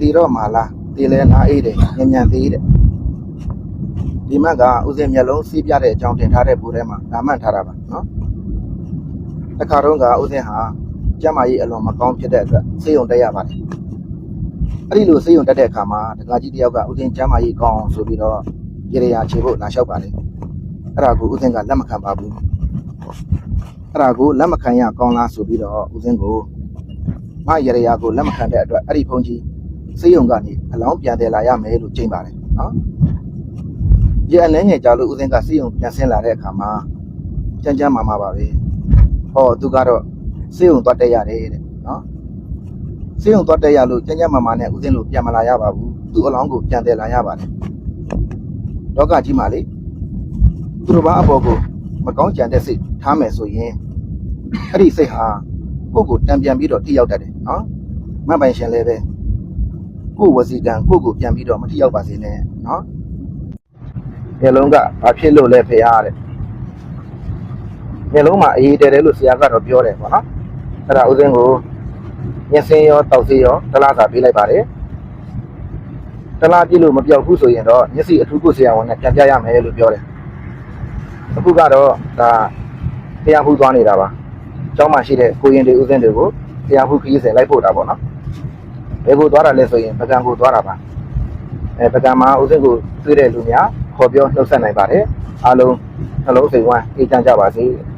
တည်တော့မှာလားတည်လဲနားအေးတယ်ညံ့ညံ့သေးတယ်ဒီမက်ကဥစဉ်မျက်လုံးစီးပြတဲ့အကြောင်းတင်ထားတဲ့ဘူးထဲမှာဒါမှတ်ထားတာပါနော်တခါတော့ကဥစဉ်ဟာကျမ်းမာရေးအလွန်မကောင်းဖြစ်တဲ့အတွက်စေယုံတက်ရပါတယ်အဲ့ဒီလိုစေယုံတက်တဲ့အခါမှာတက္ကကြီးတယောက်ကဥစဉ်ကျမ်းမာရေးကောင်းအောင်ဆိုပြီးတော့ရေရရာခြေဖို့လာလျှောက်ပါလေအဲ့ဒါကိုဥစဉ်ကလက်မခံပါဘူးအဲ့ဒါကိုလက်မခံရကောင်းလားဆိုပြီးတော့ဥစဉ်ကိုမရရယာကိုလက်မခံတဲ့အတွက်အဲ့ဒီဘုန်းကြီး စေယုံကနေအလောင်းပြန်တယ်လာရမယ်လို့ကြိမ်ပါတယ်နော်။ဒီအလဲငယ်ကြလို့ဦးစင်းကစေယုံပြန်ဆင်းလာတဲ့အခါမှာကြမ်းကြမ်းမာမာပါပဲ။ဟောသူကတော့စေယုံသွားတက်ရတယ်တဲ့နော်။စေယုံသွားတက်ရလို့ကြမ်းကြမ်းမာမာနဲ့ဦးစင်းလို့ပြန်မလာရပါဘူး။သူ့အလောင်းကိုပြန်တယ်လာရပါတယ်။လောကကြီးမှာလေသူတို့ဘာအပေါ်ကိုမကောင်းကြံတဲ့စိတ်ထားမယ်ဆိုရင်အဲ့ဒီစိတ်ဟာကိုယ့်ကိုတံပြန်ပြီးတော့ထိရောက်တတ်တယ်နော်မတ်ပိုင်ရှင်လည်းပဲ ကိုယ့်ဝစီကံကိုယ့်ကိုပြန်ပြီးတော့မထိရောက်ပါစေနဲ့နော်မျက်လုံးကဘာဖြစ်လို့လဲဖေရတဲ့မျက်လုံးမှာအေးတဲတယ်လို့ဆရာကတော့ပြောတယ်ပေါ့နော်အဲ့ဒါဥစဉ်ကိုမျက်စင်းရောတောက်စင်းရောတလားစာပေးလိုက်ပါတယ်တလားပြည့်လို့မပြောက်ဘူးဆိုရင်တော့မျက်စိအထူးကုဆရာဝန်နဲ့ပြန်ပြရမယ်လို့ပြောတယ်အခုကတော့ဒါတရားဖူးသွားနေတာပါကျောင်းမှာရှိတဲ့ကိုရင်တွေဦးစင်းတွေကိုတရားမှုခရီးစဉ်လိုက်ဖို့တာပေါ့နော်။ဘ ယ်ကိုသွားတာလဲဆိုရင်ပကံကိုသွားတာပါ။အဲပကံမှာဦးစင်းကိုတွေ့တဲ့လူများခေါ်ပြောနှုတ်ဆက်နိုင်ပါတယ်။အားလုံးနှလုံးစိတ်ဝမ်းအေးချမ်းကြပါစေ။